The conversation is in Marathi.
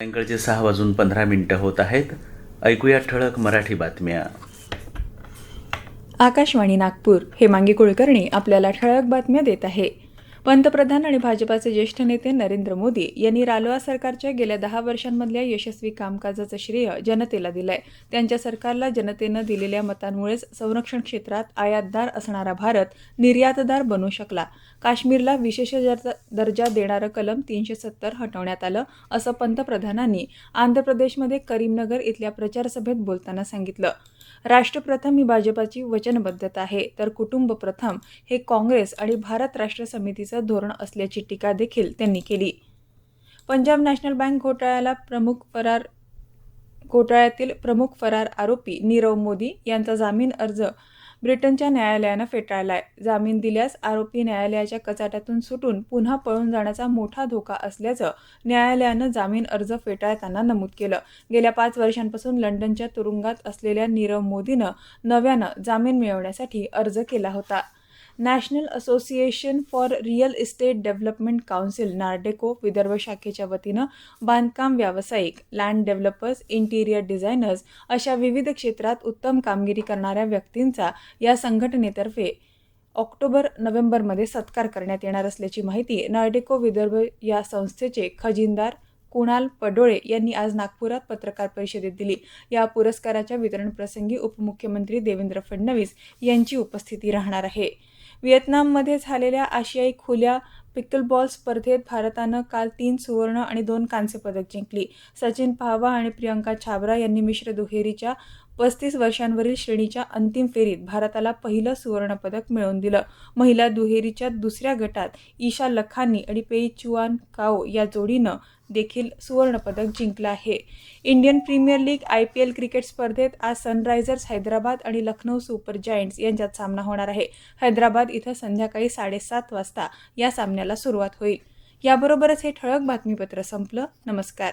सायंकाळचे सहा वाजून पंधरा मिनिटं होत आहेत. ऐकूया ठळक मराठी बातम्या. आकाशवाणी नागपूर हेमांगी कुलकर्णी आपल्याला ठळक बातम्या देत आहे. पंतप्रधान आणि भाजपाचे ज्येष्ठ नेते नरेंद्र मोदी यांनी रालोआ सरकारच्या गेल्या दहा वर्षांमधल्या यशस्वी कामकाजाचं श्रेय जनतेला दिलंय. त्यांच्या सरकारला जनतेनं दिलेल्या मतांमुळेच संरक्षण क्षेत्रात आयातदार असणारा भारत निर्यातदार बनू शकला. काश्मीरला विशेष दर्जा- दर्जा देणारं कलम तीनशे सत्तर हटवण्यात आलं असं पंतप्रधानांनी आंध्र प्रदेशमध्ये करीमनगर इथल्या प्रचारसभेत बोलताना सांगितलं. राष्ट्रप्रथम ही भाजपाची वचनबद्धता आहे तर कुटुंब प्रथम हे काँग्रेस आणि भारत राष्ट्र समितीचं धोरण असल्याची टीका देखील त्यांनी केली. पंजाब नॅशनल बँक घोटाळ्याला प्रमुख फरार घोटाळ्यातील प्रमुख फरार आरोपी नीरव मोदी यांचा जामीन अर्ज ब्रिटनच्या न्यायालयानं फेटाळलाय. जामीन दिल्यास आरोपी न्यायालयाच्या कचाट्यातून सुटून पुन्हा पळून जाण्याचा मोठा धोका असल्याचं न्यायालयानं जामीन अर्ज फेटाळताना नमूद केलं. गेल्या पाच वर्षांपासून लंडनच्या तुरुंगात असलेल्या नीरव मोदीनं नव्यानं जामीन मिळवण्यासाठी अर्ज केला होता. National association for real estate development council NAREDCO Vidarbha शाखेच्या वतीनं बांधकाम व्यावसायिक लँड डेव्हलपर्स इंटिरियर डिझायनर्स अशा विविध क्षेत्रात उत्तम कामगिरी करणाऱ्या व्यक्तींचा या संघटनेतर्फे ऑक्टोबर नोव्हेंबरमध्ये सत्कार करण्यात येणार असल्याची माहिती नार्डेको विदर्भ या संस्थेचे खजिनदार कुणाल पडोळे यांनी आज नागपुरात पत्रकार परिषदेत दिली. या पुरस्काराच्या वितरण प्रसंगी उपमुख्यमंत्री देवेंद्र फडणवीस यांची उपस्थिती राहणार आहे. व्हिएतनाममध्ये झालेल्या आशियाई खुल्या पिकलबॉल स्पर्धेत भारतानं काल तीन सुवर्ण आणि दोन कांस्य पदक जिंकली. सचिन पाहवा आणि प्रियंका छाबरा यांनी मिश्र दुहेरीच्या पस्तीस वर्षांवरील श्रेणीच्या अंतिम फेरीत भारताला पहिलं सुवर्णपदक मिळवून दिलं. महिला दुहेरीच्या दुसऱ्या गटात ईशा लखानी आणि पेई चुआन काओ या जोडीनं देखील सुवर्णपदक जिंकलं आहे. Indian premier league I P L cricket स्पर्धेत आज सनरायझर्स हैदराबाद आणि लखनौ सुपर जायंट्स यांच्यात सामना होणार आहे. हैदराबाद इथं संध्याकाळी साडेसात वाजता या सामन्याला सुरुवात होईल. याबरोबरच हे ठळक बातमीपत्र संपलं. नमस्कार.